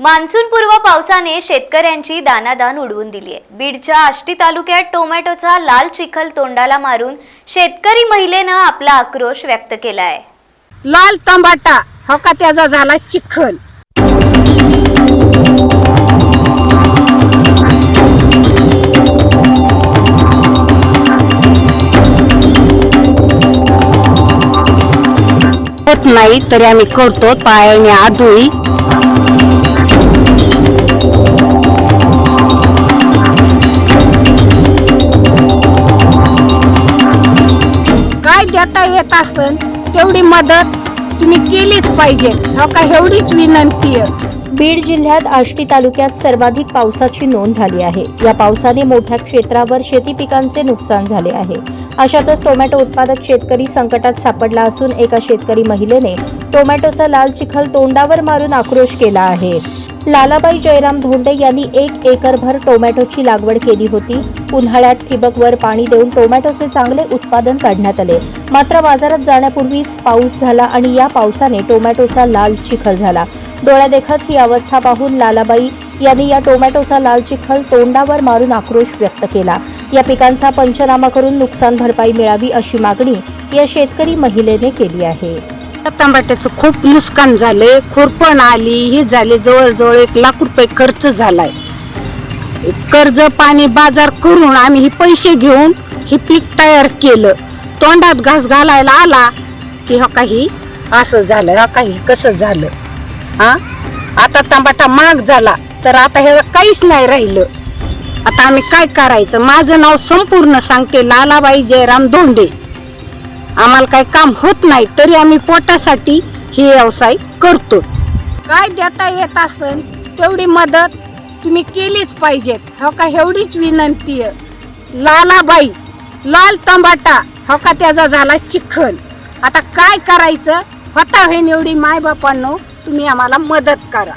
मान्सूनपूर्व पावसाने शेतकऱ्यांची दानादान उडवून दिली आहे बीडच्या आष्टी तालुक्यात टोमॅटोचा लाल चिखल तोंडाला मारून शेतकरी महिलेनं आपला आक्रोश व्यक्त केला आहे लाल तंबाटा हो का त्याचा झाला चिखल? होत नाही तरी आम्ही करतो पायाने आदोळी. काय देता येत असन तेवढी मदत तुम्ही केलीच पाहिजे. हो का? एवढीच विनंती आहे. बीड जिल्ह्यात आष्टी तालुक्यात सर्वाधिक पावसाची नोंद झाली आहे. या पावसाने मोठ्या क्षेत्रावर शेती पिकांचे नुकसान झाले आहे. अशातच टोमॅटो उत्पादक शेतकरी संकटात सापडला असून एका शेतकरी महिलेने टोमॅटोचा लाल चिखल तोंडावर मारून आक्रोश केला आहे. लालाबाई जयराम धोंडे यांनी एक एकरभर टोमॅटोची लागवड केली होती. उन्हाळ्यात ठिबकवर पाणी देऊन टोमॅटोचे चांगले उत्पादन काढण्यात आले. मात्र बाजारात जाण्यापूर्वीच पाऊस झाला आणि या पावसाने टोमॅटोचा लाल चिखल झाला. डोळ्यादेखत ही अवस्था पाहून लालाबाई यांनी या टोमॅटोचा लाल चिखल तोंडावर मारून आक्रोश व्यक्त केला. या पिकांचा पंचनामा करून नुकसान भरपाई मिळावी अशी मागणी या शेतकरी महिलेने केली आहे. टमाट्याचं खूप नुकसान झाले खुरपण आली हे झाले जवळजवळ एक लाख रुपये खर्च झालाय. कर्ज पाणी बाजार करून आम्ही हे पैसे घेऊन हे पीक तयार केलं. तोंडात घास घालायला आला की हो काही असं झालं हो काही कसं झालं? हा? आता टमाटा महाग झाला तर आता हे काहीच नाही राहिलं. आता आम्ही काय करायचं? माझं नाव संपूर्ण सांगते लालाबाई जयराम धोंडे. आम्हाला काही काम होत नाही तरी आम्ही पोटासाठी हे व्यवसाय करतो. काय देता येत असन तेवढी मदत तुम्ही केलीच पाहिजेत. हो का एवढीच विनंती आहे. लालाबाई लाल तंबाटा हो का त्याचा झाला चिखल. आता काय करायचं? होता होईन एवढी मायबापांनो तुम्ही आम्हाला मदत करा.